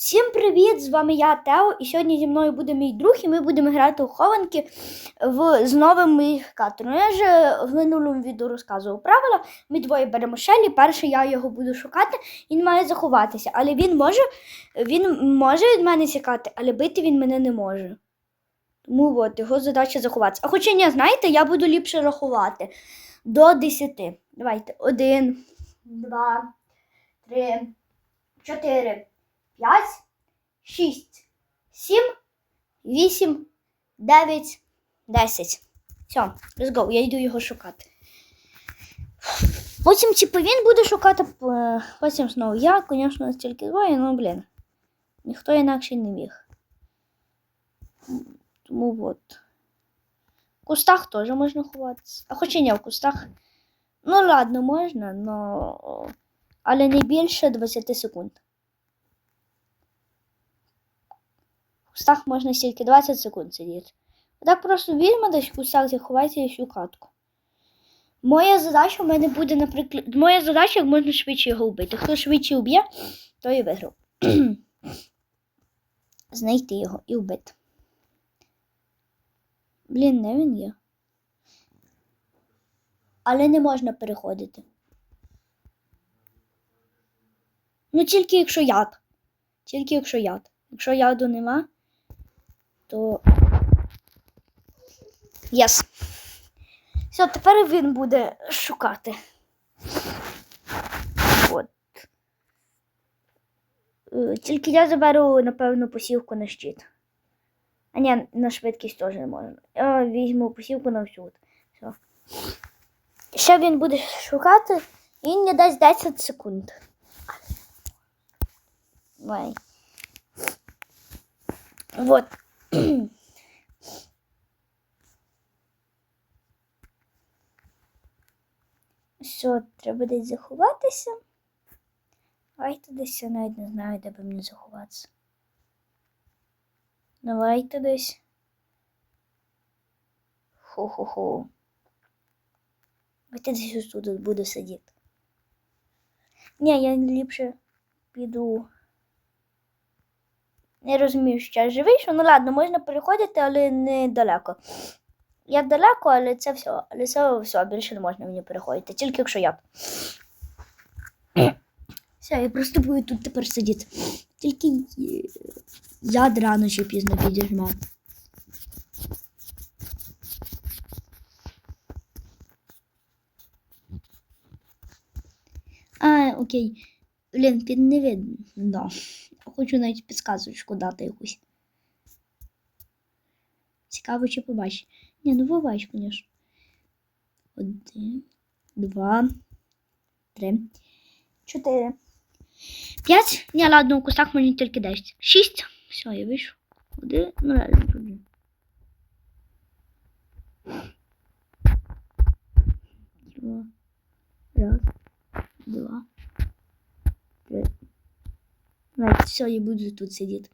Всім привіт! З вами я Тео, і сьогодні зі мною буде мій друг, і ми будемо грати у хованки в, з новим модифікатором. Я вже в минулому відео розказував правила. Ми двоє беремо Шелі. Перше я його буду шукати, він має заховатися. Але він може, він може від мене тікати, але бити він мене не може. Тому от, його задача заховатися. А хоча ні, знаєте, я буду ліпше рахувати до 10. Давайте. Один, два, три, чотири. 5, 6, 7, 8, 9, 10. Все, let's go. Я йду його шукати. Потім, типу, він буде шукати, е, потім знову я, звісно, тільки двоє, ну, блін. Ніхто інакше не міг. Тому от. В кустах теж можна ховатися. А хоча ні, в кустах. Ну, ладно, можна, но... але не більше 20 секунд. Кустах можна стільки 20 секунд сидіти. Так просто візьме десь в кустах, заховайте всю катку. Моя задача в мене буде, наприклад. Моя задача як можна швидше його вбити. Хто швидше вб'є, той і виграв. Знайти його і вбити. Блін, не він є. Але не можна переходити. Ну, тільки якщо яд. Тільки якщо яд. Якщо яду нема, то. Єс. Все, тепер він буде шукати. От. Е, Тільки я заберу, напевно, посівку на щит. А ні, на швидкість теж не можна. Я візьму посівку на всюди. Все. Ще він буде шукати, він не дасть 10 секунд. Давай. Вот. Що, треба десь заховатися? Давайте десь я навіть не знаю, де би мені заховатися. Давайте десь. Хо-хо-хо. Давайте десь тут буду сидіти. Ні, я ліпше піду. Не розумію, що я живий, що ну ладно, можна переходити, але недалеко. Я далеко, але це все. Але це все, більше не можна мені переходити, тільки якщо я. Все, я просто буду тут тепер сидіти. Тільки е, яд рано чи пізно підіжмав. А, окей. Блін, під не видно. Хочу навіть підсказочку дати якусь. Цікаво, чи побачиш. Ні, ну побач, звісно. Один, два, три, чотири. П'ять. Ні, ладно, у кустах мені тільки десять. Шість. Все, я вийшов. Один, ну ладно, проблем. Два. Раз, два. Все, я буду тут сидіти.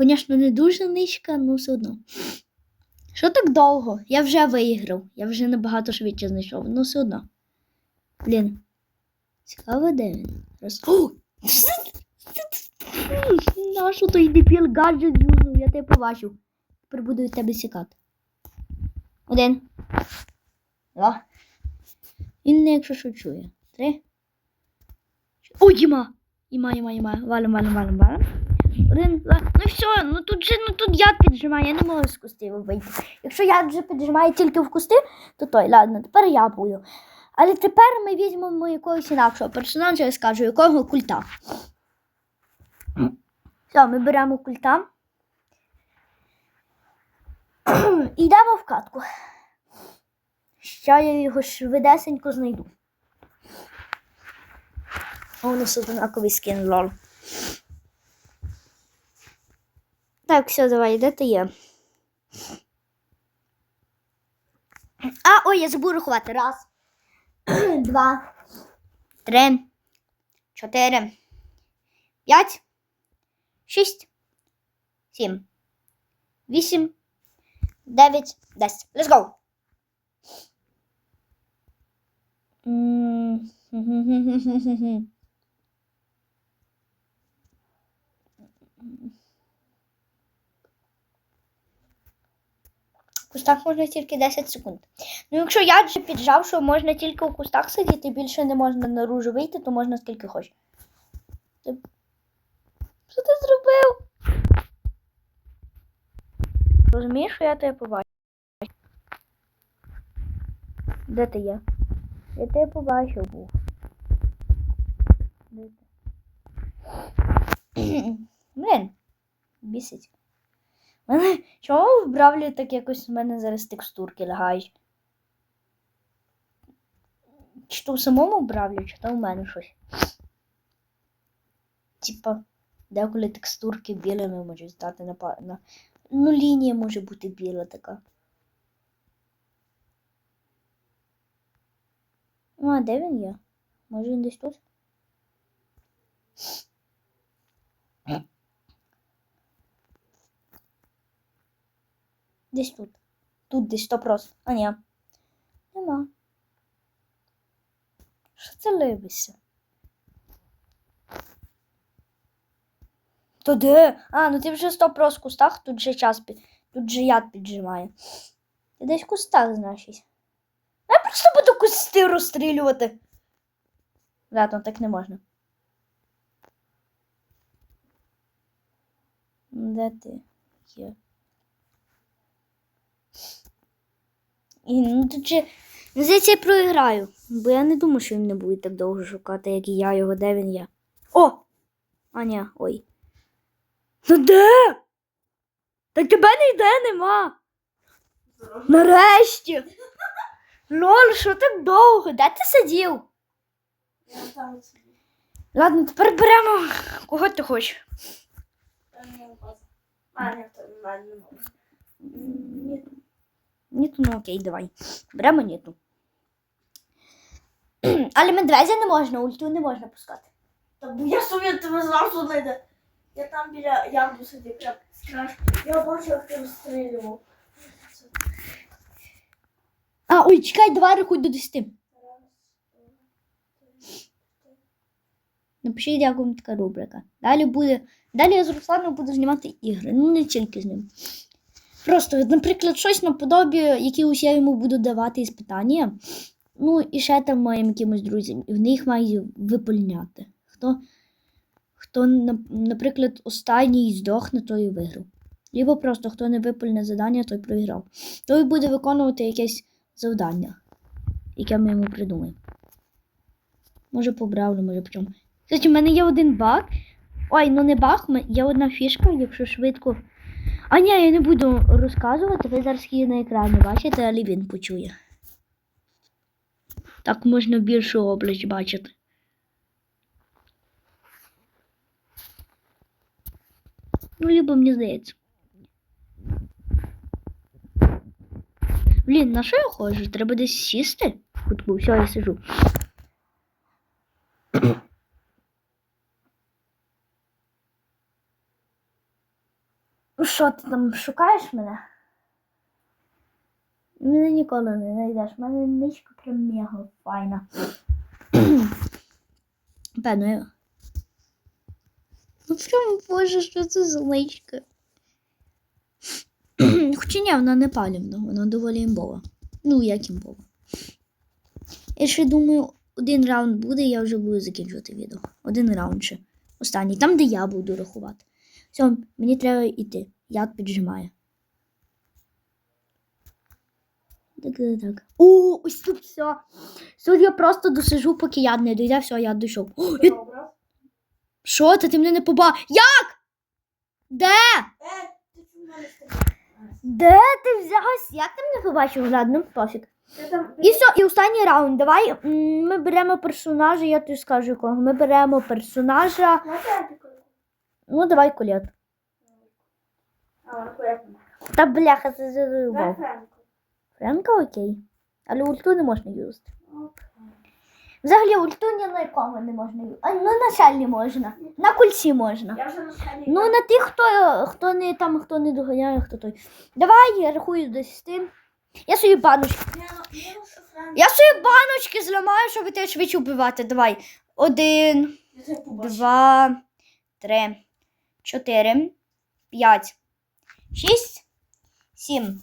Звісно, не дуже низько, але все одно. Що так довго? Я вже виграв. Я вже набагато швидше знайшов, але все одно. Блін. Цікаво, де він? Раз. О! Нащо той дебіл гаджет юзнув? Я тебе побачив. Тепер буду від тебе сікати. Один. Два. Він не якщо що чує. Три. О, Діма! Іма, іма, іма. Валим, валим, валим, валим. Один, два. Ну все, ну тут же, ну тут яд піджимає, я не можу з кустів вийти. Якщо яд вже піджимає тільки в кусти, то той, ладно, тепер я буду. Але тепер ми візьмемо якогось інакшого персонажа, я скажу, якого культа. Все, ми беремо культа. І йдемо в катку. Ще я його швидесенько знайду. О, у нас однаковий скін, лол. Так, все, давай, де ти є? А, ой, я забув рахувати. Раз, два, три, чотири, п'ять, шість, сім, вісім, дев'ять, десять. Let's go! М, кустах можна тільки 10 секунд. Ну, якщо я вже піджав, що можна тільки у кустах сидіти, більше не можна наружу вийти, то можна скільки хочеш. Що ти зробив? Розумієш, що я тебе побачив? Де ти є? Я тебе побачив був. Блін, бісить. Чому в бравлі так якось в мене зараз текстурки лягають? Чи то в самому бравлі, чи то в мене щось? Типа, деколи текстурки білими можуть стати на, на. Ну, лінія може бути біла така. Ну, а де він є? Може він десь тут? Десь тут. Тут десь сто просто. А ні. Нема. Що це либися? То де? А, ну ти вже сто просто в кустах, тут же час під... Тут же яд піджимає. Ти десь в кустах, значить. Я просто буду кусти розстрілювати. Ладно, так не можна. Де ти є? І ну тут же. Ну, здається, я проіграю. Бо я не думаю, що він не буде так довго шукати, як і я його, де він є. О! А, ні, ой. Ну де? Так тебе ніде нема. Нарешті. Лол, що так довго? Де ти сидів? Я там собі. Ладно, тепер беремо. Кого ти хочеш? Не. А, то в мене не можна. Ні. Ніту, ну окей, давай. Беремо ніту. Але медведя не можна, ульту не можна пускати. Та бо я собі тебе зразу знайде. Я там біля яму сидів, прям страшно. Я бачу, як ти розстрілював. А, ой, чекай, давай рахуй до 10. Напишіть, як вам така рубрика. Далі буде. Далі я з Русланом буду знімати ігри. Ну, не тільки з ним. Просто, наприклад, щось наподобі, якісь я йому буду давати із питання. Ну, і ще там моїм якимось друзям. І в них маю виповняти. Хто, хто наприклад, останній здохне, той і виграв. Либо просто хто не виповне завдання, той програв. Той буде виконувати якесь завдання, яке ми йому придумаємо. Може побравлю, може по чому. Кстати, у мене є один баг. Ой, ну не баг, є одна фішка, якщо швидко. А ні, я не буду розказувати, ви зараз її на екрані бачите, але він почує. Так можна більшу область бачити. Ну, либо мені здається. Блін, на що я ходжу? Треба десь сісти? Кутку, все, я сижу. Що ти там шукаєш мене? Мене ніколи не знайдеш. У мене ничка прям мега файна. Певно. Ну прям боже, що це за ничка? Хоча ні, вона не палівна, вона доволі імбова. Ну, як імбова. Я ще думаю, один раунд буде, я вже буду закінчувати відео. Один раунд ще. Останній, там, де я буду рахувати. Все, мені треба йти. Яд піджимає. Так, так, так. О, ось тут все. Тут я просто досижу, поки яд не дойде, все, я дійшов. О, я... Що ти, ти мене не побачив? Як? Де? Е? Де ти взявся? Як ти мене побачив? Ладно, пофіг. Я І все, і останній раунд. Давай ми беремо персонажа, я тобі скажу якого. Ми беремо персонажа. Ну, давай колет. Та бляха, це зарубав. Френка окей. Але ульту не можна юзати. Взагалі ульту ні на якому не можна юзати. А, ну на шальні можна. На кульці можна. Я вже на скалі. Ну, на тих, хто, хто не там, хто не доганяє, хто той. Давай, я рахую до 10. Я свої баночки. Я свої баночки зламаю, щоб тебе швидше вбивати. Давай. Один. Два, три, 4, 5, 6, 7,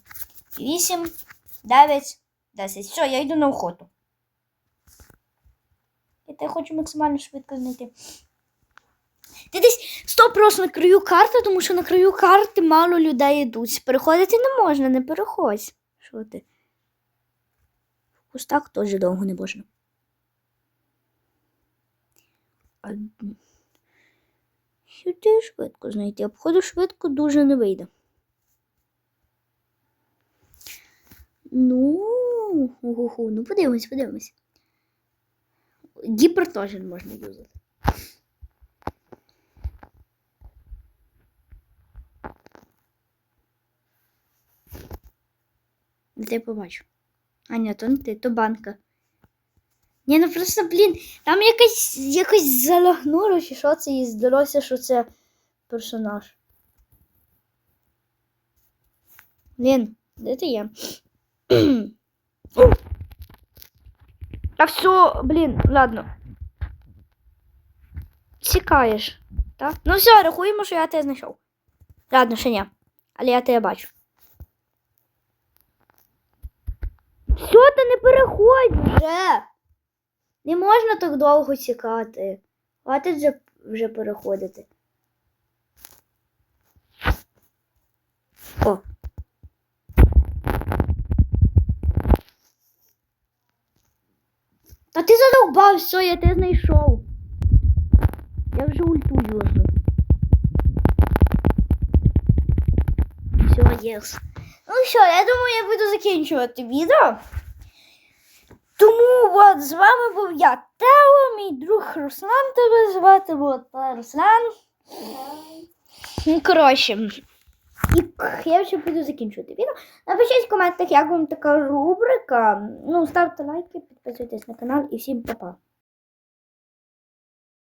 8, 9, 10. Все, я йду на охоту. Я тебе хочу максимально швидко знайти. Ти десь стоп просто на краю карти, тому що на краю карти мало людей йдуть. Переходити не можна, не переходь. Що ти? В кустах теж довго не можна. Сюди швидко знайти. Обходу швидко дуже не вийде. Ну, угу, ну подивимось, подивимось. Гіпер теж можна юзати. Де я побачу. А ні, то не ти, то банка. Ні, ну просто, блін, там якось, якось залагнуло, чи що це, і здалося, що це персонаж. Блін, де ти є? Та все, блін, ладно. Цікаєш, так? Ну все, рахуємо, що я тебе знайшов. Ладно, ще ні. Але я тебе бачу. Що ти не переходь вже? Не можна так довго чекати. Хватить вже, вже переходити. О. Та ти задовбав, все, я тебе знайшов. Я вже ульту юзну. Все, єс. Ну все, я думаю, я буду закінчувати відео. Тому от з вами був я, Тео, мій друг Руслан тебе звати, от Руслан. Ну, коротше. Я вже буду закінчувати відео. Напишіть в коментах, як вам така рубрика. Ну, ставте лайки, підписуйтесь на канал і всім па-па.